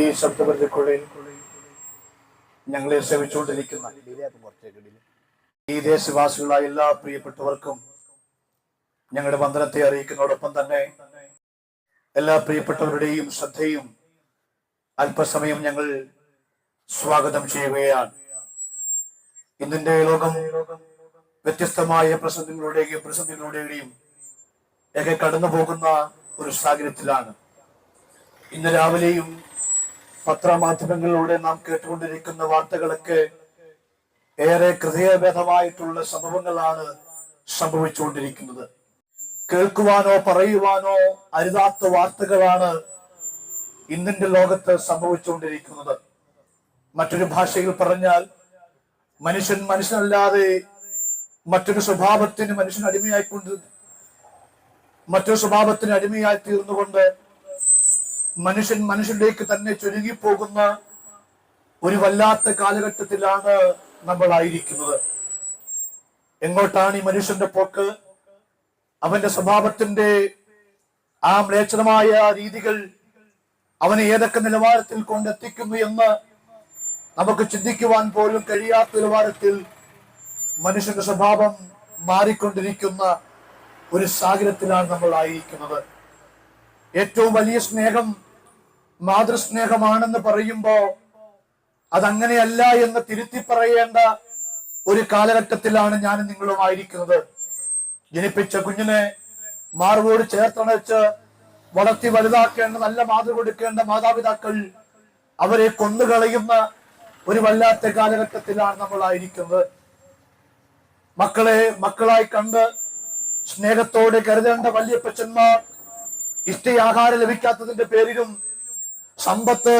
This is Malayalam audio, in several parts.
ഈ ശബ്ദപരിധിക്കുള്ളിൽ ഞങ്ങളെ സേവിച്ചുകൊണ്ടിരിക്കുന്ന ഈ ദേശവാസികളായ എല്ലാ പ്രിയപ്പെട്ടവർക്കും ഞങ്ങളുടെ വന്ദനത്തെ അറിയിക്കുന്നതോടൊപ്പം തന്നെ എല്ലാ പ്രിയപ്പെട്ടവരുടെയും ശ്രദ്ധയും അല്പസമയം ഞങ്ങൾ സ്വാഗതം ചെയ്യുകയാണ്. ഇന്നിന്റെ ലോകം വ്യത്യസ്തമായ പ്രസംഗങ്ങളുടെയും പ്രതിസന്ധികളുടെയും ഒക്കെ കടന്നു പോകുന്ന ഒരു സാഹചര്യത്തിലാണ്. ഇന്ന് രാവിലെയും പത്രമാധ്യമങ്ങളിലൂടെ നാം കേട്ടുകൊണ്ടിരിക്കുന്ന വാർത്തകളൊക്കെ ഏറെ ഹൃദയഭേദമായിട്ടുള്ള സംഭവങ്ങളാണ് സംഭവിച്ചുകൊണ്ടിരിക്കുന്നത്. കേൾക്കുവാനോ പറയുവാനോ അരുതാത്ത വാർത്തകളാണ് ഇന്നിന്റെ ലോകത്ത് സംഭവിച്ചുകൊണ്ടിരിക്കുന്നത്. മറ്റൊരു ഭാഷയിൽ പറഞ്ഞാൽ മനുഷ്യൻ മനുഷ്യനല്ലാതെ മറ്റൊരു സ്വഭാവത്തിന് മനുഷ്യൻ അടിമയായിക്കൊണ്ട് മറ്റൊരു സ്വഭാവത്തിന് അടിമയായി തീർന്നുകൊണ്ട് മനുഷ്യൻ മനുഷ്യനിലേക്ക് തന്നെ ചുരുങ്ങി പോകുന്ന ഒരു വല്ലാത്ത കാലഘട്ടത്തിലാണ് നമ്മൾ ആയിരിക്കുന്നത് എങ്ങോട്ടാണ് ഈ മനുഷ്യന്റെ പോക്ക്? അവന്റെ സ്വഭാവത്തിന്റെ ആ മ്ലേച്ഛമായ രീതികൾ അവനെ ഏതൊക്കെ നിലവാരത്തിൽ കൊണ്ടെത്തിക്കുന്നു എന്ന് നമുക്ക് ചിന്തിക്കുവാൻ പോലും കഴിയാത്ത നിലവാരത്തിൽ മനുഷ്യന്റെ സ്വഭാവം മാറിക്കൊണ്ടിരിക്കുന്ന ഒരു സാഹചര്യത്തിലാണ് നമ്മൾ ആയിരിക്കുന്നത് ഏറ്റവും വലിയ സ്നേഹം മാതൃസ്നേഹമാണെന്ന് പറയുമ്പോ അതങ്ങനെയല്ല എന്ന് തിരുത്തി പറയേണ്ട ഒരു കാലഘട്ടത്തിലാണ് ഞാൻ നിങ്ങളുമായിരിക്കുന്നത്. ജനിപ്പിച്ച കുഞ്ഞിനെ മാർവോട് ചേർത്തണച്ച് വളർത്തി വലുതാക്കേണ്ട നല്ല മാതൃ കൊടുക്കേണ്ട മാതാപിതാക്കൾ അവരെ കൊന്നുകളയുന്ന ഒരു വല്ലാത്ത കാലഘട്ടത്തിലാണ് നമ്മൾ ആയിരിക്കുന്നത് മക്കളെ മക്കളായി കണ്ട് സ്നേഹത്തോടെ കരുതേണ്ട വല്യപ്പച്ചന്മാർ ഇഷ്ടയാഹാരം ലഭിക്കാത്തതിന്റെ പേരിലും സമ്പത്ത്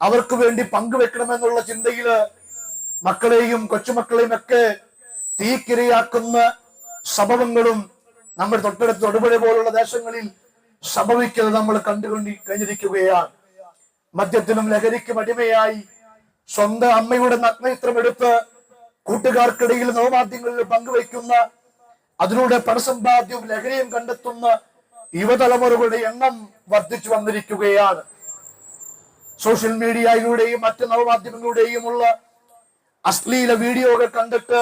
അവർക്ക് വേണ്ടി പങ്കുവെക്കണമെന്നുള്ള ചിന്തയിൽ മക്കളെയും കൊച്ചുമക്കളെയും ഒക്കെ തീക്കിരയാക്കുന്ന സംഭവങ്ങളും നമ്മുടെ തൊട്ടടുത്ത് തൊടുപുഴ പോലുള്ള ദേശങ്ങളിൽ സംഭവിക്കുന്നത് നമ്മൾ കണ്ടുകൊണ്ടി കഴിഞ്ഞിരിക്കുകയാണ്. മദ്യത്തിനും ലഹരിക്കും അടിമയായി സ്വന്തം അമ്മയുടെ നഗ്നചിത്രം എടുത്ത് കൂട്ടുകാർക്കിടയിൽ നവമാധ്യമങ്ങളിൽ പങ്കുവയ്ക്കുന്ന അതിലൂടെ പണസമ്പാദ്യവും ലഹരിയും കണ്ടെത്തുന്ന യുവതലമുറകളുടെ എണ്ണം വർദ്ധിച്ചു വന്നിരിക്കുകയാണ്. സോഷ്യൽ മീഡിയയിലൂടെയും മറ്റ് നവമാധ്യമങ്ങളുടെയുമുള്ള അശ്ലീല വീഡിയോകൾ കണ്ടിട്ട്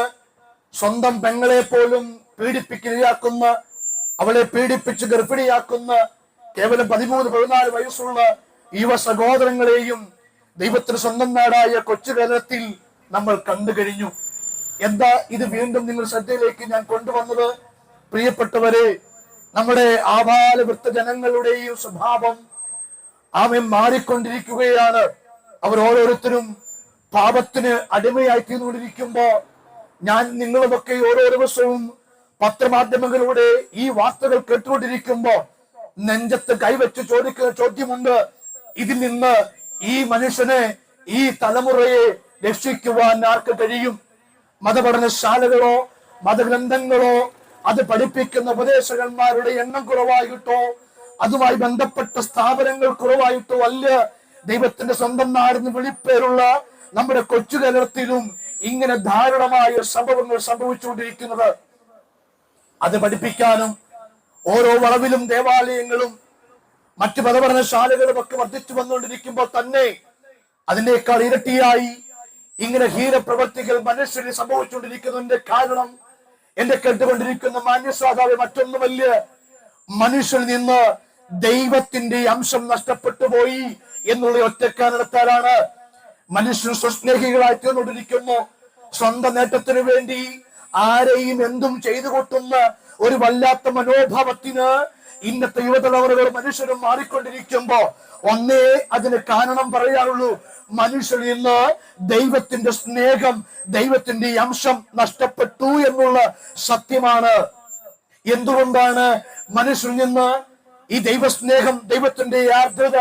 സ്വന്തം പെങ്ങളെ പോലും പീഡിപ്പിക്കുകയാക്കുന്ന അവളെ പീഡിപ്പിച്ച് ഗർഭിണിയാക്കുന്ന കേവലം പതിമൂന്ന് പതിനാല് വയസ്സുള്ള യുവ സഹോദരങ്ങളെയും ദൈവത്തിന് സ്വന്തം നാടായ കൊച്ചു കേരളത്തിൽ നമ്മൾ കണ്ടു കഴിഞ്ഞു. എന്താ ഇത് വീണ്ടും നിങ്ങൾ ശ്രദ്ധയിലേക്ക് ഞാൻ കൊണ്ടുവന്നത്? പ്രിയപ്പെട്ടവരെ നമ്മുടെ ആപാല വൃത്തജനങ്ങളുടെയും സ്വഭാവം ആമൻ മാറിക്കൊണ്ടിരിക്കുകയാണ്. അവർ ഓരോരുത്തരും പാപത്തിന് അടിമയായി തീർന്നുകൊണ്ടിരിക്കുമ്പോ ഞാൻ നിങ്ങളുമൊക്കെ ഓരോ ദിവസവും പത്രമാധ്യമങ്ങളിലൂടെ ഈ വാർത്തകൾ കേട്ടുകൊണ്ടിരിക്കുമ്പോ നെഞ്ചത്ത് കൈവച്ച് ചോദിക്കുന്ന ചോദ്യമുണ്ട്. ഇതിൽ നിന്ന് ഈ മനുഷ്യനെ ഈ തലമുറയെ രക്ഷിക്കുവാൻ ആർക്ക് കഴിയും? മതപഠനശാലകളോ മതഗ്രന്ഥങ്ങളോ അത് പഠിപ്പിക്കുന്ന ഉപദേശകന്മാരുടെ എണ്ണം കുറവായിട്ടോ? അതുമായി ബന്ധപ്പെട്ട സ്ഥാപനങ്ങൾ കുറവായിട്ടോ അല്ല ദൈവത്തിന്റെ സ്വന്തം നാടിന് വിളിപ്പേരുള്ള നമ്മുടെ കൊച്ചു കേരളത്തിലും ഇങ്ങനെ ധാരണമായ സംഭവങ്ങൾ സംഭവിച്ചുകൊണ്ടിരിക്കുന്നത്. അത് പഠിപ്പിക്കാനും ഓരോ വളവിലും ദേവാലയങ്ങളും മറ്റു പദപഠനശാലകളും ഒക്കെ വർദ്ധിച്ചു വന്നുകൊണ്ടിരിക്കുമ്പോൾ തന്നെ അതിനേക്കാൾ ഇരട്ടിയായി ഇങ്ങനെ ഹീനപ്രവർത്തികൾ മനുഷ്യരിൽ സംഭവിച്ചുകൊണ്ടിരിക്കുന്നതിന്റെ കാരണം എന്റെ കേട്ടുകൊണ്ടിരിക്കുന്ന മാന്യസ്വാതാവ് മറ്റൊന്നുമല്ല. മനുഷ്യനിൽ നിന്ന് ദൈവത്തിന്റെ അംശം നഷ്ടപ്പെട്ടു പോയി എന്നുള്ള ഒറ്റ കാരണത്താലാണ് മനുഷ്യൻ സ്വസ്നേഹികളായി തീർന്നുകൊണ്ടിരിക്കുന്നു. സ്വന്തം നേട്ടത്തിന് വേണ്ടി ആരെയും എന്തും ചെയ്തു കൊട്ടുന്ന ഒരു വല്ലാത്ത മനോഭാവത്തിന് ഇന്നത്തെ യുവതലമുറകൾ മനുഷ്യരും മാറിക്കൊണ്ടിരിക്കുമ്പോ ഒന്നേ അതിന് കാരണം പറയാറുള്ളൂ മനുഷ്യരിൽ ഇന്ന് ദൈവത്തിന്റെ സ്നേഹം ദൈവത്തിന്റെ അംശം നഷ്ടപ്പെട്ടു എന്നുള്ള സത്യമാണ്. എന്തുകൊണ്ടാണ് മനുഷ്യൻ നിന്ന് ഈ ദൈവസ്നേഹം ദൈവത്തിന്റെ ആർദ്രത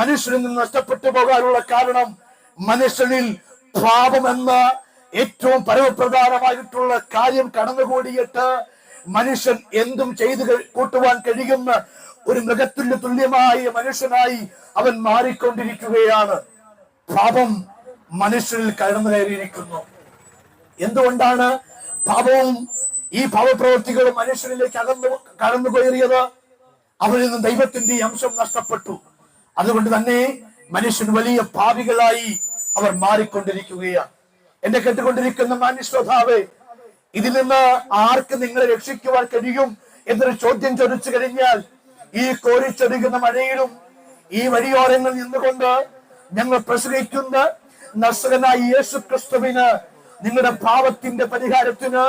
മനുഷ്യനിൽ നിന്ന് നഷ്ടപ്പെട്ടു പോകാനുള്ള കാരണം മനുഷ്യനിൽ പാപമെന്ന ഏറ്റവും പരമപ്രധാനമായിട്ടുള്ള കാര്യം കടന്നുകൂടിയിട്ട് മനുഷ്യൻ എന്തും ചെയ്തു കൂട്ടുവാൻ കഴിയുന്ന ഒരു മൃഗത്തിന് തുല്യമായ മനുഷ്യനായി അവൻ മാറിക്കൊണ്ടിരിക്കുകയാണ്. പാപം മനുഷ്യനിൽ കടന്നു കയറിയിരിക്കുന്നു. എന്തുകൊണ്ടാണ് പാപവും ഈ പാപപ്രവൃത്തികളും മനുഷ്യനിലേക്ക് അകന്നു കടന്നു കയറിയത്? അവരിൽ നിന്ന് ദൈവത്തിന്റെ അംശം നഷ്ടപ്പെട്ടു. അതുകൊണ്ട് തന്നെ മനുഷ്യൻ വലിയ പാപികളായി അവർ മാറിക്കൊണ്ടിരിക്കുകയാണ്. എന്നെ കേട്ടുകൊണ്ടിരിക്കുന്ന മാന്യശ്രോതാവേ ഇതിൽ നിന്ന് ആർക്ക് നിങ്ങളെ രക്ഷിക്കുവാൻ കഴിയും എന്നൊരു ചോദ്യം ചോദിച്ചു കഴിഞ്ഞാൽ ഈ കോരിച്ചൊരുകുന്ന മഴയിലും ഈ വഴിയോരങ്ങളിൽ നിന്നുകൊണ്ട് ഞങ്ങൾ പ്രസംഗിക്കുന്ന നസ്രനായ യേശു ക്രിസ്തുവിന് നിങ്ങളുടെ ഭാവത്തിന്റെ പരിഹാരത്തിന്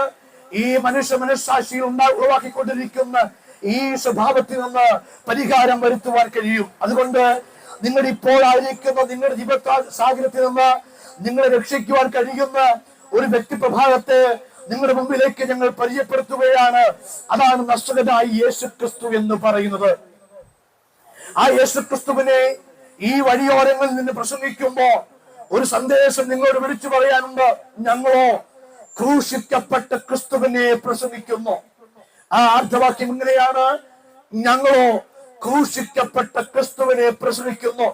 ഈ മനുഷ്യ മനസ്സാക്ഷിയിൽ ഉണ്ടാ ഉളവാക്കിക്കൊണ്ടിരിക്കുന്ന ഈ സ്വഭാവത്തിൽ നിന്ന് പരിഹാരം വരുത്തുവാൻ കഴിയും. അതുകൊണ്ട് നിങ്ങൾ ഇപ്പോൾ ആയിരിക്കുന്ന നിങ്ങളുടെ ജീവിത സാഹചര്യത്തിൽ നിന്ന് നിങ്ങളെ രക്ഷിക്കുവാൻ കഴിയുന്ന ഒരു വ്യക്തി പ്രഭാവത്തെ നിങ്ങളുടെ മുമ്പിലേക്ക് ഞങ്ങൾ പരിചയപ്പെടുത്തുകയാണ്. അതാണ് നഷ്ടകനായി യേശു ക്രിസ്തു എന്ന് പറയുന്നത്. ആ യേശു ക്രിസ്തുവിനെ ഈ വഴിയോരങ്ങളിൽ നിന്ന് പ്രസംഗിക്കുമ്പോ ഒരു സന്ദേശം നിങ്ങളോട് വിളിച്ചു പറയാനുണ്ട്. ഞങ്ങളോ ക്രൂശിക്കപ്പെട്ട ക്രിസ്തുവിനെ പ്രസംഗിക്കുന്നു. ആ അർത്ഥവാക്യം ഇങ്ങനെയാണ്. ഞങ്ങളോ ക്രൂശിക്കപ്പെട്ട ക്രിസ്തുവിനെ പ്രസവിക്കുന്നു.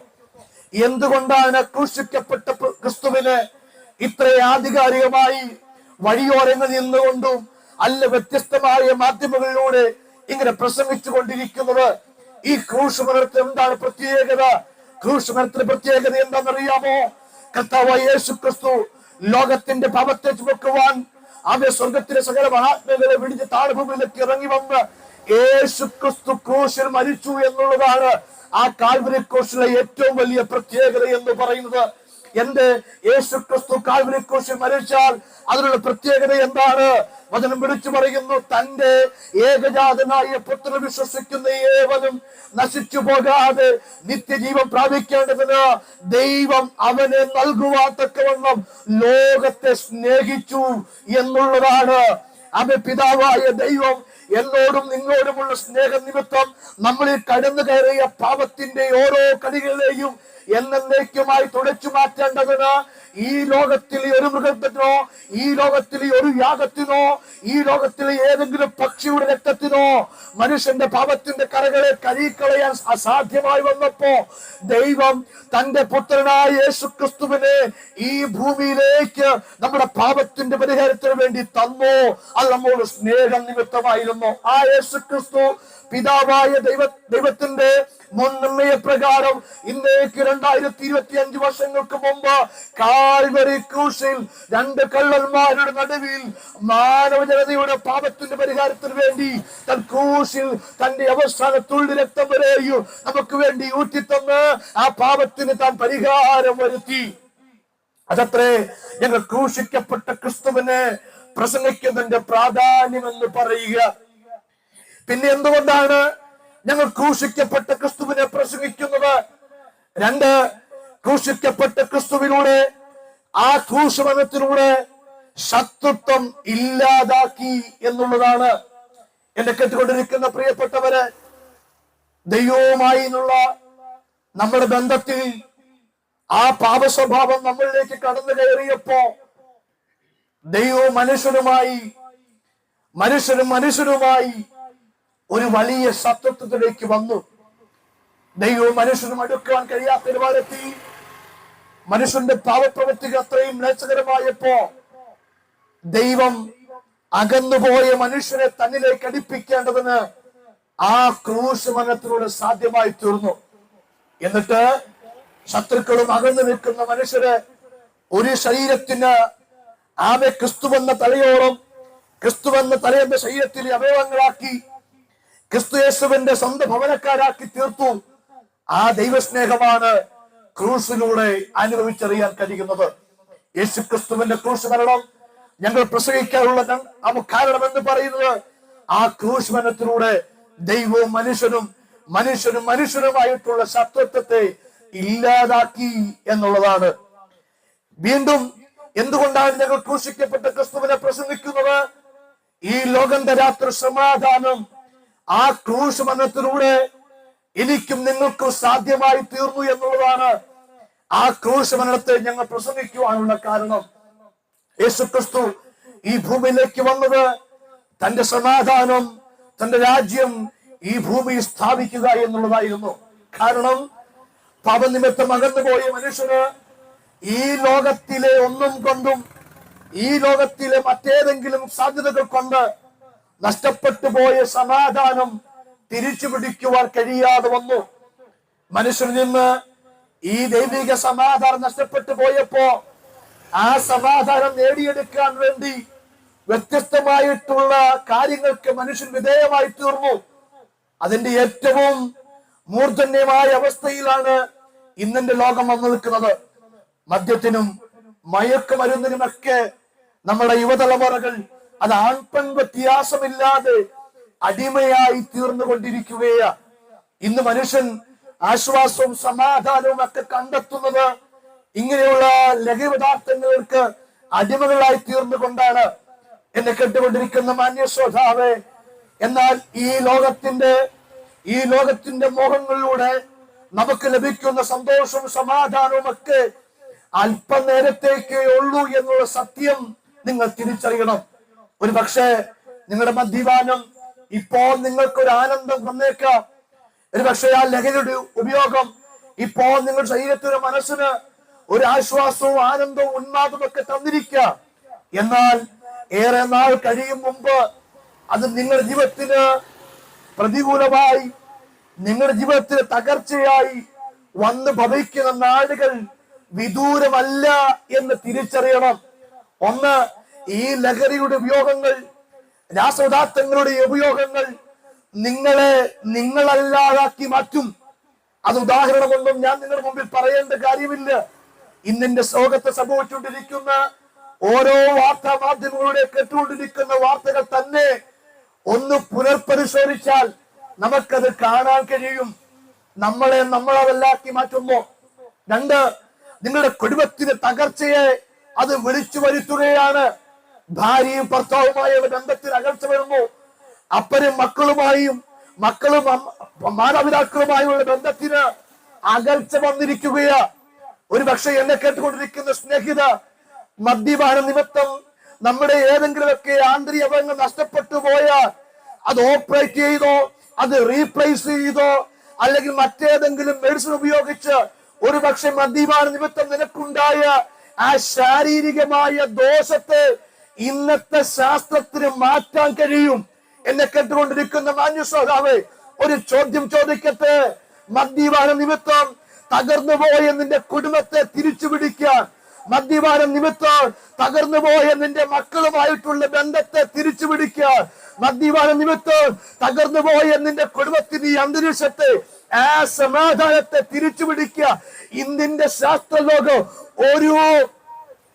എന്തുകൊണ്ടാണ് ക്രൂശിക്കപ്പെട്ട ക്രിസ്തുവിനെ ഇത്ര ആധികാരികമായി വഴിയോരങ്ങളിൽ നിന്നുകൊണ്ടും അല്ല വ്യത്യസ്തമായ മാധ്യമങ്ങളിലൂടെ ഇങ്ങനെ പ്രസംഗിച്ചു കൊണ്ടിരിക്കുന്നത് ഈ ക്രൂശ് മരണത്തിന് എന്താണ് പ്രത്യേകത? ക്രൂശ് മരണത്തിന് പ്രത്യേകത എന്താണെന്നറിയാമോ? കർത്താവ് യേശു ക്രിസ്തു ലോകത്തിന്റെ പാപത്തെ ചുമക്കുവാൻ അവയെ സ്വർഗത്തിലെ സകല മഹാത്മകളെ വിളിച്ച് താഴ്ഭൂമിയിലേക്ക് ഇറങ്ങി വന്ന് യേശു ക്രിസ്തു ക്രൂശിൽ മരിച്ചു എന്നുള്ളതാണ് ആ കാൽവരി ക്രൂശിലെ ഏറ്റവും വലിയ പ്രത്യേകത എന്ന് പറയുന്നത്. എന്റെ യേശു ക്രിസ്തു കാൽവരി മരിച്ചാൽ അതിനുള്ള പ്രത്യേകത എന്താണ്? വചനം വിളിച്ചു പറയുന്നു തന്റെ ഏകജാതനായ പുത്രനെ വിശ്വസിക്കുന്ന ഏവനും നശിച്ചു പോകാതെ നിത്യജീവൻ പ്രാപിക്കേണ്ടതിന് ദൈവം അവനെ നൽകുവാൻ തക്കവണ്ണം ലോകത്തെ സ്നേഹിച്ചു എന്നുള്ളതാണ്. അവ പിതാവായ ദൈവം എന്നോടും നിങ്ങളോടുമുള്ള സ്നേഹ നിമിത്തം നമ്മളിൽ കടന്നു കയറിയ പാപത്തിന്റെ ഓരോ കളികളെയും എന്നേക്കുമായി തുടച്ചു മാറ്റേണ്ടതിന് ഈ ലോകത്തിൽ ഒരു മൃഗത്തിനോ ഈ ലോകത്തിൽ ഒരു യാഗത്തിനോ ഈ ലോകത്തിൽ ഏതെങ്കിലും പക്ഷിയുടെ രക്തത്തിനോ മനുഷ്യന്റെ പാപത്തിന്റെ കരകളെ കരീക്കളയാൻ അസാധ്യമായി വന്നപ്പോ ദൈവം തന്റെ പുത്രനായ യേശു ക്രിസ്തുവിനെ ഈ ഭൂമിയിലേക്ക് നമ്മുടെ പാപത്തിന്റെ പരിഹാരത്തിന് വേണ്ടി തന്നോ. അത് നമ്മോട് സ്നേഹം നിമിത്തമായിരുന്നു. ആ യേശു ക്രിസ്തു പിതാവായ ദൈവ ദൈവത്തിന്റെ മുൻനിർണയപ്രകാരം പ്രകാരം ഇന്നേക്ക് രണ്ടായിരത്തി ഇരുപത്തി അഞ്ച് വർഷങ്ങൾക്ക് മുമ്പ് കാൽവരി ക്രൂശിൽ രണ്ട് കള്ളന്മാരുടെ നടുവിൽ മാനവ ജനതയുടെ പാപത്തിന്റെ പരിഹാരത്തിന് വേണ്ടി തൻ ക്രൂശിൽ തന്റെ അവസാന തുള്ളി രക്തം വരെയും നമുക്ക് വേണ്ടി ഊറ്റിത്തന്ന് ആ പാപത്തിന് താൻ പരിഹാരം വരുത്തി. അതത്രേ ഞങ്ങൾ ക്രൂശിക്കപ്പെട്ട ക്രിസ്തുവിനെ പ്രസംഗിക്കുന്നതിന്റെ പ്രാധാന്യം എന്ന് പറയുക. പിന്നെ എന്തുകൊണ്ടാണ് ഞങ്ങൾ ക്രൂശിക്കപ്പെട്ട ക്രിസ്തുവിനെ പ്രസംഗിക്കുന്നത്? രണ്ട് ക്രൂശിക്കപ്പെട്ട ക്രിസ്തുവിലൂടെ ആ ക്രൂശമനത്തിലൂടെ ശത്രുത്വം ഇല്ലാതാക്കി എന്നുള്ളതാണ് എന്നെ കേട്ടുകൊണ്ടിരിക്കുന്ന പ്രിയപ്പെട്ടവര് ദൈവവുമായി നമ്മുടെ ബന്ധത്തിൽ ആ പാപ സ്വഭാവം നമ്മളിലേക്ക് കടന്നു കയറിയപ്പോ ദൈവവും മനുഷ്യരുമായി മനുഷ്യരും മനുഷ്യനുമായി ഒരു വലിയ സത്യത്വത്തിലേക്ക് വന്നു. ദൈവവും മനുഷ്യനും അടുക്കുവാൻ കഴിയാത്ത ഒരുപാടെത്തി. മനുഷ്യന്റെ പാവപ്രവൃത്തികൾ അത്രയും മ്ലേച്ഛകരമായപ്പോ ദൈവം അകന്നുപോയ മനുഷ്യനെ തന്നിലേക്ക് അടുപ്പിക്കേണ്ടതിന് ആ ക്രൂശ് മരണത്തിലൂടെ സാധ്യമായി തീർന്നു. എന്നിട്ട് ശത്രുക്കളും അകന്നു നിൽക്കുന്ന മനുഷ്യര് ഒരു ശരീരത്തിന് ആമെ ക്രിസ്തുവെന്ന തലയോളം ക്രിസ്തുവെന്ന തലയെന്ന ശരീരത്തിലെ അവയവങ്ങളാക്കി ക്രിസ്തു യേശുവിന്റെ സ്വന്തം ഭവനക്കാരാക്കി തീർത്തു. ആ ദൈവസ്നേഹമാണ് ക്രൂസിലൂടെ അനുഭവിച്ചറിയാൻ കഴിയുന്നത്. യേശു ക്രിസ്തുവിന്റെ ക്രൂശ് മരണം ഞങ്ങൾ പ്രസംഗിക്കാനുള്ള കാരണം എന്ന് പറയുന്നത് ആ ക്രൂശ് മരണത്തിലൂടെ ദൈവവും മനുഷ്യനും മനുഷ്യനും മനുഷ്യനുമായിട്ടുള്ള ശത്രുത്വത്തെ ഇല്ലാതാക്കി എന്നുള്ളതാണ്. വീണ്ടും എന്തുകൊണ്ടാണ് ഞങ്ങൾ ക്രൂശിക്കപ്പെട്ട ക്രിസ്തുവിനെ പ്രസംഗിക്കുന്നത്? ഈ ലോകം തരാത്തൊരു സമാധാനം ആ ക്രൂശ് മരണത്തിലൂടെ എനിക്കും നിങ്ങൾക്കും സാധ്യമായി തീർന്നു എന്നുള്ളതാണ് ആ ക്രൂശ് മരണത്തെ ഞങ്ങൾ പ്രസംഗിക്കുവാനുള്ള കാരണം. യേശു ക്രിസ്തു ഈ ഭൂമിയിലേക്ക് വന്നത് തന്റെ സമാധാനം തന്റെ രാജ്യം ഈ ഭൂമിയിൽ സ്ഥാപിക്കുക എന്നുള്ളതായിരുന്നു. കാരണം പാപനിമിത്തം അകന്നുപോയ മനുഷ്യന് ഈ ലോകത്തിലെ ഒന്നും കൊണ്ടും ഈ ലോകത്തിലെ മറ്റേതെങ്കിലും സാധ്യതകൾ കൊണ്ട് നഷ്ടപ്പെട്ടു പോയ സമാധാനം തിരിച്ചു പിടിക്കുവാൻ കഴിയാതെ വന്നു. മനുഷ്യനിൽ നിന്ന് ഈ ദൈവിക സമാധാനം നഷ്ടപ്പെട്ടു പോയപ്പോ ആ സമാധാനം നേടിയെടുക്കാൻ വേണ്ടി വ്യത്യസ്തമായിട്ടുള്ള കാര്യങ്ങൾക്ക് മനുഷ്യൻ വിധേയമായി തീർന്നു. അതിന്റെ ഏറ്റവും മൂർധന്യമായ അവസ്ഥയിലാണ് ഇന്നിന്റെ ലോകം വന്നു നിൽക്കുന്നത്. മദ്യത്തിനും മയക്കുമരുന്നിനുമൊക്കെ നമ്മുടെ യുവതലമുറകൾ അത് ആൺപെൺ വ്യത്യാസമില്ലാതെ അടിമയായി തീർന്നുകൊണ്ടിരിക്കുകയാ. ഇന്ന് മനുഷ്യൻ ആശ്വാസവും സമാധാനവും ഒക്കെ കണ്ടെത്തുന്നത് ഇങ്ങനെയുള്ള ലഘു പദാർത്ഥങ്ങൾക്ക് അടിമകളായി തീർന്നുകൊണ്ടാണ് എന്നെ കേട്ടുകൊണ്ടിരിക്കുന്ന മാന്യശ്രോതാവേ എന്നാൽ ഈ ലോകത്തിന്റെ ഈ ലോകത്തിന്റെ മോഹങ്ങളിലൂടെ നമുക്ക് ലഭിക്കുന്ന സന്തോഷവും സമാധാനവും ഒക്കെ അല്പനേരത്തേക്കേ ഉള്ളൂ എന്നുള്ള സത്യം നിങ്ങൾ തിരിച്ചറിയണം. ഒരു പക്ഷേ നിങ്ങളുടെ മദ്യപാനം ഇപ്പോൾ നിങ്ങൾക്ക് ഒരു ആനന്ദം തന്നേക്കാം. ഒരു പക്ഷേ ആ ലഹരിയുടെ ഉപയോഗം ഇപ്പോൾ നിങ്ങളുടെ ശരീരത്തിന് മനസ്സിന് ഒരു ആശ്വാസവും ആനന്ദവും ഉന്മാദവും ഒക്കെ തന്നിരിക്കാം. എന്നാൽ ഏറെ നാൾ കഴിയും മുമ്പ് അത് നിങ്ങളുടെ ജീവിതത്തിന് പ്രതികൂലമായി നിങ്ങളുടെ ജീവിതത്തിന് തകർച്ചയായി വന്ന് ഭവിക്കുന്ന നാടുകൾ വിദൂരമല്ല എന്ന് തിരിച്ചറിയണം. ഒന്ന് ഈ ലഹരിയുടെ ഉപയോഗങ്ങൾ രാസപദാർത്ഥങ്ങളുടെ ഉപയോഗങ്ങൾ നിങ്ങളെ നിങ്ങളല്ലാതാക്കി മാറ്റും. അത് ഉദാഹരണമൊന്നും ഞാൻ നിങ്ങളുടെ മുമ്പിൽ പറയേണ്ട കാര്യമില്ല. ഇന്നിന്റെ ലോകത്ത് സംഭവിച്ചുകൊണ്ടിരിക്കുന്ന ഓരോ വാർത്താ മാധ്യമങ്ങളുടെ കേട്ടുകൊണ്ടിരിക്കുന്ന വാർത്തകൾ തന്നെ ഒന്ന് പുനർപരിശോധിച്ചാൽ നമുക്കത് കാണാൻ കഴിയും. നമ്മളെ നമ്മളതല്ലാക്കി മാറ്റുമ്പോ രണ്ട് നിങ്ങളുടെ കുടുംബത്തിന്റെ തകർച്ചയെ അത് വിളിച്ചു വരുത്തുകയാണ്. ഭാര്യയും ഭർത്താവുമായുള്ള ബന്ധത്തിൽ അകൽച്ച വരുന്നു. അപ്പനും മക്കളുമായും മക്കളും മാതാപിതാക്കളുമായുള്ള ബന്ധത്തിന് അകൽച്ച വന്നിരിക്കുകയാ. ഒരു പക്ഷെ എന്നെ കേട്ടുകൊണ്ടിരിക്കുന്ന സ്നേഹിത മദ്യപാന നിമിത്തം നമ്മുടെ ഏതെങ്കിലുമൊക്കെ ആന്തരിക അവയവങ്ങൾ നഷ്ടപ്പെട്ടു പോയാൽ അത് ഓപ്പറേറ്റ് ചെയ്തോ അത് റീപ്ലേസ് ചെയ്തോ അല്ലെങ്കിൽ മറ്റേതെങ്കിലും മെഡിസിൻ ഉപയോഗിച്ച് ഒരു പക്ഷെ മദ്യപാന നിമിത്തം നിനക്കുണ്ടായ ആ ശാരീരികമായ ദോഷത്തെ ഇന്നത്തെ ശാസ്ത്രത്തിന് മാറ്റാൻ കഴിയും. എന്നെ കേട്ടുകൊണ്ടിരിക്കുന്ന മാന്യശ്രോതാവേ ഒരു ചോദ്യം ചോദിക്കട്ടെ? മദ്യപാന നിമിത്തം തകർന്നു പോയ നിന്റെ കുടുംബത്തെ തിരിച്ചു പിടിക്കാൻ മദ്യപാനം നിമിത്തം തകർന്നു പോയ നിന്റെ മക്കളുമായിട്ടുള്ള ബന്ധത്തെ തിരിച്ചു പിടിക്കാൻ മദ്യപാന നിമിത്തം തകർന്നു പോയ നിന്റെ കുടുംബത്തിന് ഈ അന്തരീക്ഷത്തെ ആ സമാധാനത്തെ തിരിച്ചു പിടിക്കുക. ഇന്നിന്റെ ശാസ്ത്രലോകം ഒരു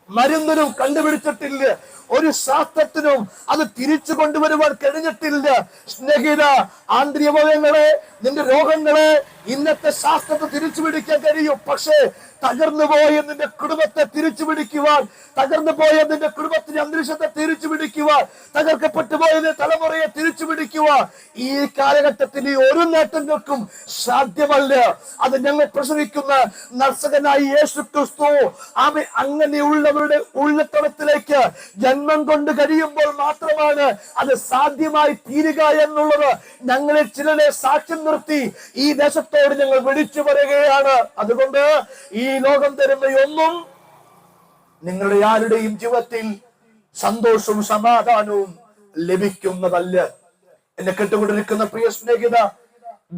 മരുന്നിനും കണ്ടുപിടിച്ചിട്ടില്ല. ഒരു ശാസ്ത്രത്തിനും അത് തിരിച്ചു കൊണ്ടുവരുവാൻ കഴിഞ്ഞിട്ടില്ല. സ്നേഹിത ആന്തരികങ്ങളെ നിന്റെ രോഗങ്ങളെ ഇന്നത്തെ ശാസ്ത്രത്തെ തിരിച്ചു പിടിക്കാൻ കഴിയും. പക്ഷേ തകർന്നു പോയ നിന്റെ കുടുംബത്തെ തിരിച്ചു പിടിക്കുവാൻ. തകർന്നു പോയ നിന്റെ കുടുംബത്തിന്റെ അന്തരീക്ഷത്തെ തിരിച്ചു പിടിക്കുവാൻ. തകർക്കപ്പെട്ടു പോയ തലമുറയെ തിരിച്ചു പിടിക്കുവാൻ. ഈ കാലഘട്ടത്തിൽ ഒരു നേട്ടങ്ങൾക്കും സാധ്യമല്ല. അത് ഞങ്ങൾ പ്രസവിക്കുന്ന നർസകനായ യേശു ക്രിസ്തു ആമ അങ്ങനെയുള്ളവരുടെ ഉള്ളത്തളത്തിലേക്ക് ജന്മം കൊണ്ട് കഴിയുമ്പോൾ മാത്രമാണ് അത് സാധ്യമായി തീരുക എന്നുള്ളത്. ഞങ്ങളെ ചിലരെ സാക്ഷ്യം നിർത്തി ഈ ദേശത്തോട് ഞങ്ങൾ വിളിച്ചു പറയുകയാണ്. അതുകൊണ്ട് ഈ ലോകം തരുന്ന ഒന്നും നിങ്ങളുടെ ആരുടെയും ജീവിതത്തിൽ സന്തോഷവും സമാധാനവും ലഭിക്കുന്നതല്ല. എന്നെ കേട്ടുകൊണ്ടിരിക്കുന്ന പ്രിയ സ്നേഹിത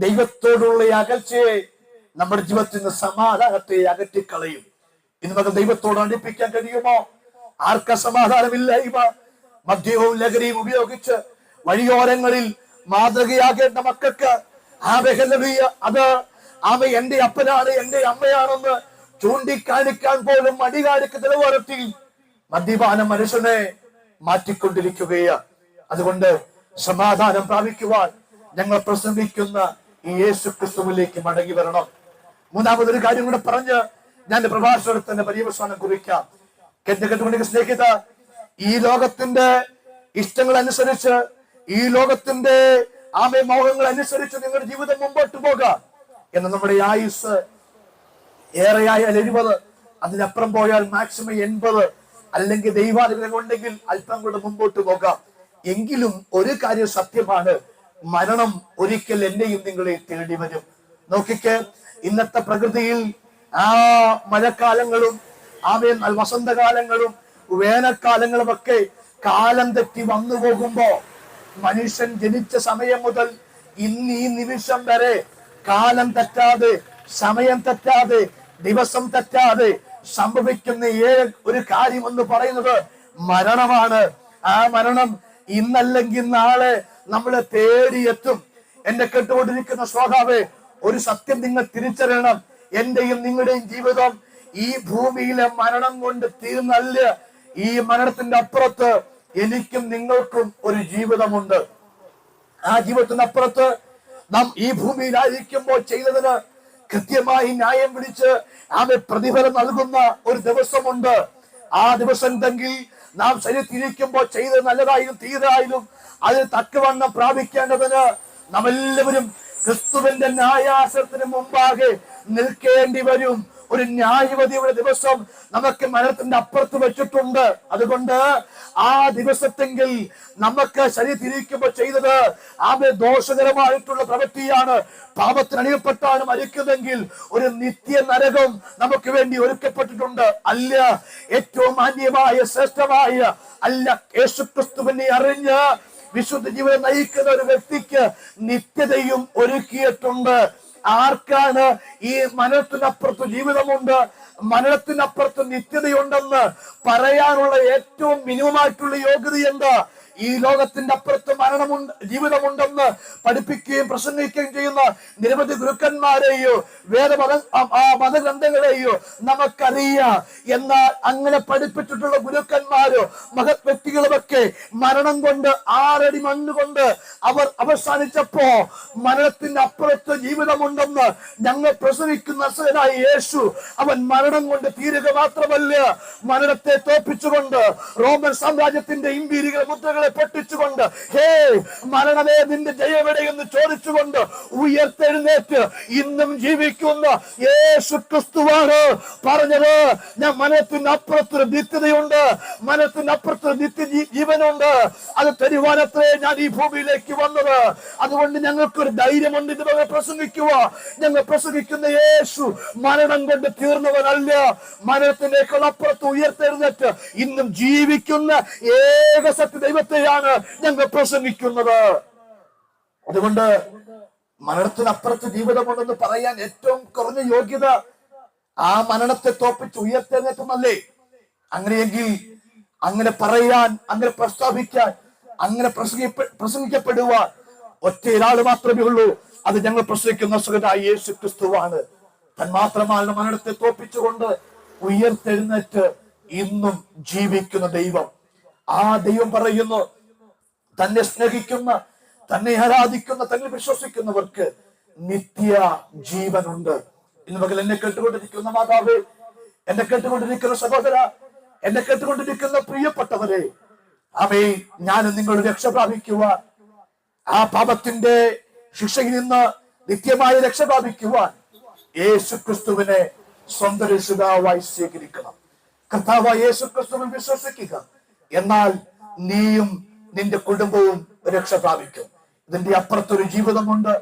ദൈവത്തോടുള്ള ഈ അകൽച്ചയെ നമ്മുടെ ജീവിതത്തിൽ നിന്ന് സമാധാനത്തെ അകറ്റിക്കളയും. ഇന്ന് നമുക്ക് ദൈവത്തോട് അടുപ്പിക്കാൻ കഴിയുമോ? ആർക്ക സമാധാനമില്ലായ്മ മദ്യവും ലഹരിയും ഉപയോഗിച്ച് വഴിയോരങ്ങളിൽ മാതൃകയാകേണ്ട മക്കൾക്ക് ആവഹലവിയ അത് ആമ എന്റെ അപ്പനാണ് എന്റെ അമ്മയാണെന്ന് ചൂണ്ടിക്കാണിക്കാൻ പോലും മടികാണിക്ക് നിലവാരത്തിൽ മദ്യപാനം മനുഷ്യനെ മാറ്റിക്കൊണ്ടിരിക്കുകയാണ്. അതുകൊണ്ട് സമാധാനം പ്രാപിക്കുവാൻ ഞങ്ങൾ പ്രസംഗിക്കുന്ന ഈ യേശു ക്രിസ്തുവിലേക്ക് മടങ്ങി വരണം. മൂന്നാമതൊരു കാര്യം കൂടെ പറഞ്ഞ് ഞാൻ എന്റെ പ്രഭാഷണത്തിന്റെ പര്യവസാനം കുറിക്കാം. കേട്ട് കേട്ടുകൊണ്ടിരിക്കുന്ന സ്നേഹിത ഈ ലോകത്തിന്റെ ഇഷ്ടങ്ങൾ അനുസരിച്ച് ഈ ലോകത്തിന്റെ ആമയ മോഹങ്ങൾ അനുസരിച്ച് നിങ്ങളുടെ ജീവിതം മുമ്പോട്ട് പോകാം എന്ന് നമ്മുടെ ആയുസ് ഏറെയായാൽ എഴുപത് അതിനപ്പുറം പോയാൽ മാക്സിമം എൺപത്. അല്ലെങ്കിൽ ദൈവാനുഗ്രഹം ഉണ്ടെങ്കിൽ അല്പം കൂടെ മുമ്പോട്ട് പോകാം. എങ്കിലും ഒരു കാര്യം സത്യമാണ്. മരണം ഒരിക്കൽ എന്നെയും നിങ്ങളെ തേടി വരും. നോക്കിക്ക് ഇന്നത്തെ പ്രകൃതിയിൽ ആ മഴക്കാലങ്ങളും ആവേ വസന്തകാലങ്ങളും വേനൽക്കാലങ്ങളും ഒക്കെ കാലം തെറ്റി വന്നു പോകുമ്പോ മനുഷ്യൻ ജനിച്ച സമയം മുതൽ ഇന്ന് ഈ നിമിഷം വരെ കാലം തെറ്റാതെ സമയം തെറ്റാതെ ദിവസം തെറ്റാതെ സംഭവിക്കുന്ന ഏഴ് ഒരു കാര്യം എന്ന് പറയുന്നത് മരണമാണ്. ആ മരണം ഇന്നല്ലെങ്കിൽ നാളെ നമ്മളെ തേടിയെത്തും. എന്നെ കേട്ടുകൊണ്ടിരിക്കുന്ന ശ്രോതാവേ ഒരു സത്യം നിങ്ങൾ തിരിച്ചറിയണം. എന്റെയും നിങ്ങളുടെയും ജീവിതം ഈ ഭൂമിയിലെ മരണം കൊണ്ട് തീർന്നല്ല. ഈ മരണത്തിന്റെ അപ്പുറത്ത് എനിക്കും നിങ്ങൾക്കും ഒരു ജീവിതമുണ്ട്. ആ ജീവിതത്തിന് ജീവിതത്തിനപ്പുറത്ത് നാം ഈ ഭൂമിയിലായിരിക്കുമ്പോൾ ചെയ്തതിന് കൃത്യമായി ന്യായം വിളിച്ച് ആമെ പ്രതിഫലം നൽകുന്ന ഒരു ദിവസമുണ്ട്. ആ ദിവസം ഉണ്ടെങ്കിൽ നാം ശരീരത്തിരിക്കുമ്പോൾ ചെയ്ത് നല്ലതായാലും തീരായാലും അതിന് തക്കവണ്ണം പ്രാപിക്കേണ്ടതിന് നാം എല്ലാവരും ക്രിസ്തുവിന്റെ ന്യായാസനത്തിന് മുമ്പാകെ നിൽക്കേണ്ടി വരും. ഒരു ന്യായവതിയുടെ ദിവസം നമുക്ക് മരണത്തിന്റെ അപ്പുറത്ത് വെച്ചിട്ടുണ്ട്. അതുകൊണ്ട് ആ ദിവസത്തെങ്കിൽ നമുക്ക് ശരീരത്തിരിക്കുമ്പോൾ ചെയ്തത് ആമെ ദോഷകരമായിട്ടുള്ള പ്രവൃത്തിയാണ്. പാപത്തിന് അണിയപ്പെട്ടാണ് മരിക്കുന്നതെങ്കിൽ ഒരു നിത്യ നരകം നമുക്ക് വേണ്ടി ഒരുക്കപ്പെട്ടിട്ടുണ്ട്. അല്ല ഏറ്റവും മാന്യമായ ശ്രേഷ്ഠമായ അല്ല യേശുക്രിസ്തുവിനെ അറിഞ്ഞ് വിശുദ്ധ ജീവിതം നയിക്കുന്ന ഒരു വ്യക്തിക്ക് നിത്യതയും ഒരുക്കിയിട്ടുണ്ട്. ആർക്കാണ് ഈ മരണത്തിനപ്പുറത്ത് ജീവിതമുണ്ട്? മരണത്തിനപ്പുറത്ത് നിത്യതയുണ്ടെന്ന് പറയാനുള്ള ഏറ്റവും മിനിമമായിട്ടുള്ള യോഗ്യത എന്താ? ഈ ലോകത്തിന്റെ അപ്പുറത്ത് മരണമുണ്ട് ജീവിതമുണ്ടെന്ന് പഠിപ്പിക്കുകയും പ്രസംഗിക്കുകയും ചെയ്യുന്ന നിരവധി ഗുരുക്കന്മാരെയോ വേദമത ആ- മതഗ്രന്ഥങ്ങളെയോ നമുക്കറിയാം. എന്നാൽ അങ്ങനെ പഠിപ്പിച്ചിട്ടുള്ള ഗുരുക്കന്മാരോ മഹത് വ്യക്തികളുമൊക്കെ മരണം കൊണ്ട് ആറടി മണ്ണുകൊണ്ട് അവർ അവസാനിച്ചപ്പോ മരണത്തിന്റെ അപ്പുറത്ത് ജീവിതമുണ്ടെന്ന് ഞങ്ങൾ പ്രസവിക്കുന്ന സേനായ യേശു അവൻ മരണം കൊണ്ട് തീരുക മാത്രമല്ല മരണത്തെ തോപ്പിച്ചുകൊണ്ട് റോമൻ സാമ്രാജ്യത്തിന്റെ ഇമ്പീരികൾ മുദ്രകളെ പൊട്ടിച്ചുകൊണ്ട് ഹേ മരണമേ നിന്റെ ജയമെടെ എന്ന് ചോദിച്ചുകൊണ്ട് ഉയർത്തെഴുന്നേറ്റ് ഇന്നും ജീവിക്കുന്ന യേശു ക്രിസ്തുവാണ് പറഞ്ഞത് ഞാൻ മനത്തിനപ്പുറത്തൊരു നിത്യതയുണ്ട് മനത്തിനപ്പുറത്തൊരു നിത്യ ജീവനുണ്ട്. അത് തരുവാനത്രേ ഞാൻ ഈ ഭൂമിയിലേക്ക് വന്നത്. അതുകൊണ്ട് ഞങ്ങൾക്കൊരു ധൈര്യമുണ്ട് ഇത് പ്രസംഗിക്കുക. ഞങ്ങൾ പ്രസംഗിക്കുന്ന യേശു മരണം കൊണ്ട് തീർന്നവനല്ല. മരണത്തിനേക്കാൾ അപ്പുറത്ത് ഉയർത്തെഴുന്നേറ്റ് ഇന്നും ജീവിക്കുന്ന ഏക സത്യ ദൈവത്തെയാണ് ഞങ്ങൾ പ്രസംഗിക്കുന്നത്. അതുകൊണ്ട് മരണത്തിനപ്പുറത്ത് ജീവിതമുണ്ടെന്ന് പറയാൻ ഏറ്റവും കുറഞ്ഞ യോഗ്യത ആ മരണത്തെ തോപ്പിച്ച് ഉയർത്തെഴുന്നേറ്റമല്ലേ? അങ്ങനെയെങ്കിൽ അങ്ങനെ പറയാൻ അങ്ങനെ പ്രസ്താവിക്കാൻ അങ്ങനെ പ്രസംഗിക്കപ്പെടുവാൻ പ്രസംഗിക്കപ്പെടുവാൻ ഒറ്റയൊരാൾ മാത്രമേ ഉള്ളൂ. അത് ഞങ്ങൾ പ്രസംഗിക്കുന്ന സുഖനായ യേശു ക്രിസ്തുവാണ് തന്മാത്രമാണ് മരണത്തെ തോപ്പിച്ചുകൊണ്ട് ഉയർത്തെഴുന്നേറ്റ് ഇന്നും ജീവിക്കുന്ന ദൈവം. ആ ദൈവം പറയുന്നു തന്നെ സ്നേഹിക്കുന്ന തന്നെ ആരാധിക്കുന്ന തന്നെ വിശ്വസിക്കുന്നവർക്ക് നിത്യ ജീവനുണ്ട്. ഇന്ന് മകൾ എന്നെ കേട്ടുകൊണ്ടിരിക്കുന്ന മാതാവ് എന്നെ കേട്ടുകൊണ്ടിരിക്കുന്ന സഹോദര എന്നെ കേട്ടുകൊണ്ടിരിക്കുന്ന പ്രിയപ്പെട്ടവരെ അവേ ഞാൻ നിങ്ങൾ രക്ഷ പ്രാപിക്കുവാൻ ആ പാപത്തിന്റെ ശിക്ഷയിൽ നിന്ന് നിത്യമായി രക്ഷ പ്രാപിക്കുവാൻ യേശു ക്രിസ്തുവിനെ സ്വന്തം രക്ഷിതാവായി സ്വീകരിക്കണം. കർത്താവായ യേശു ക്രിസ്തുവിൽ വിശ്വസിക്കുക. എന്നാൽ നീയും നിന്റെ കുടുംബവും രക്ഷ പ്രാപിക്കും. ഇതിന്റെ അപ്പുറത്തൊരു ജീവിതമുണ്ട്.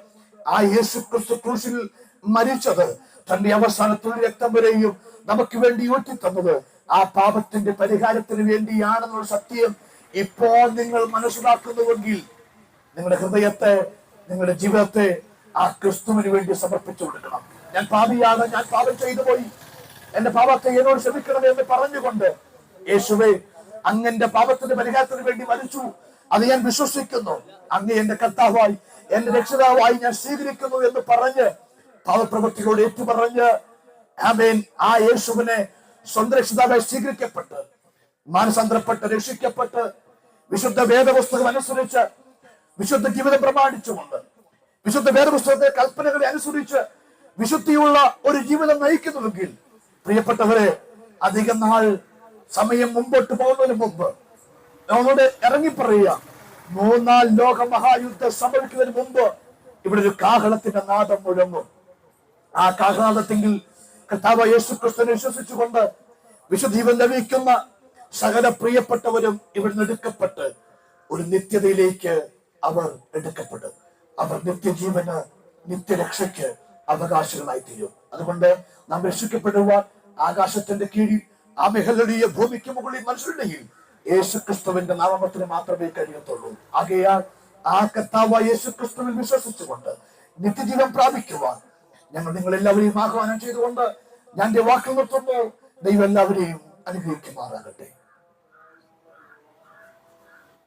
ആ യേശു ക്രിസ്തു ക്രൂശിൽ മരിച്ചത് തന്റെ അവസാനത്തുള്ള രക്തം വരെയും നമുക്ക് വേണ്ടി ഊറ്റി തന്നത് ആ പാപത്തിന്റെ പരിഹാരത്തിന് വേണ്ടിയാണെന്നുള്ള സത്യം ഇപ്പോൾ നിങ്ങൾ മനസ്സിലാക്കുന്നുവെങ്കിൽ നിങ്ങളുടെ ഹൃദയത്തെ നിങ്ങളുടെ ജീവിതത്തെ ആ ക്രിസ്തുവിന് വേണ്ടി സമർപ്പിച്ചു കൊടുക്കണം. ഞാൻ പാപിയാണ് ഞാൻ പാപം ചെയ്തു പോയി എന്റെ പാപത്തെ എന്നോട് ക്ഷമിക്കണമേ എന്ന് പറഞ്ഞുകൊണ്ട് യേശുവേ അങ്ങന്റെ പാപത്തിന്റെ പരിഹാരത്തിന് വേണ്ടി മരിച്ചു. അത് ഞാൻ വിശ്വസിക്കുന്നു. അങ്ങ് എന്റെ കർത്താവായി എന്റെ രക്ഷിതാവായി ഞാൻ സ്വീകരിക്കുന്നു എന്ന് പറഞ്ഞ് പാവപ്രവൃത്തികളോട് ഏറ്റുപറഞ്ഞ് ആമേൻ. ആ യേശുവിനെ സ്വന്തം രക്ഷിതാവായി സ്വീകരിക്കപ്പെട്ട് മാനസാന്തരപ്പെട്ട് രക്ഷിക്കപ്പെട്ട് വിശുദ്ധ വേദപുസ്തകം അനുസരിച്ച് വിശുദ്ധ ജീവിതം പ്രമാണിച്ചുകൊണ്ട് വിശുദ്ധ വേദപുസ്തകത്തെ കൽപ്പനകളെ അനുസരിച്ച് വിശുദ്ധിയുള്ള ഒരു ജീവിതം നയിക്കുന്നുവെങ്കിൽ പ്രിയപ്പെട്ടവരെ അധികം നാൾ സമയം മുമ്പോട്ട് പോകുന്നതിന് മുമ്പ് നമ്മളോട് ഇറങ്ങി പറയുക മൂന്നാം ലോക മഹായുദ്ധം സംഭവിക്കുന്നതിന് മുമ്പ് ഇവിടെ ഒരു കാഹളത്തിന്റെ നാദം മുഴങ്ങും. ആ കാഹളത്തെങ്കിൽ കർത്താവ് യേശു ക്രിസ്തുവിനെ വിശ്വസിച്ചുകൊണ്ട് വിശുദ്ധീവൻ ലഭിക്കുന്ന സകല പ്രിയപ്പെട്ടവരും ഇവിടുന്ന് എടുക്കപ്പെട്ട് ഒരു നിത്യതയിലേക്ക് അവർ എടുക്കപ്പെട്ടു. അവർ നിത്യജീവന് നിത്യരക്ഷയ്ക്ക് അവകാശികളായി തീരും അതുകൊണ്ട് നാം രക്ഷിക്കപ്പെടുവാൻ ആകാശത്തിന്റെ കീഴിൽ ആ മെഹലടിയ ഭൂമിക്ക് മുകളിൽ മനുഷ്യരുടെയും യേശു ക്രിസ്തുവിന്റെ നാമത്തിന് മാത്രമേ കഴിയത്തുള്ളൂ. ആകയാൽ ആ കർത്താവ് യേശു ക്രിസ്തുവിൽ വിശ്വസിച്ചുകൊണ്ട് നിത്യജീവൻ പ്രാപിക്കുവാൻ ഞങ്ങൾ നിങ്ങൾ എല്ലാവരെയും ആഹ്വാനം ചെയ്തുകൊണ്ട് ഞാൻ വാക്കുകൾ നിർത്തുമ്പോൾ ദൈവം എല്ലാവരെയും അനുഗ്രഹിക്കുമാറാകട്ടെ.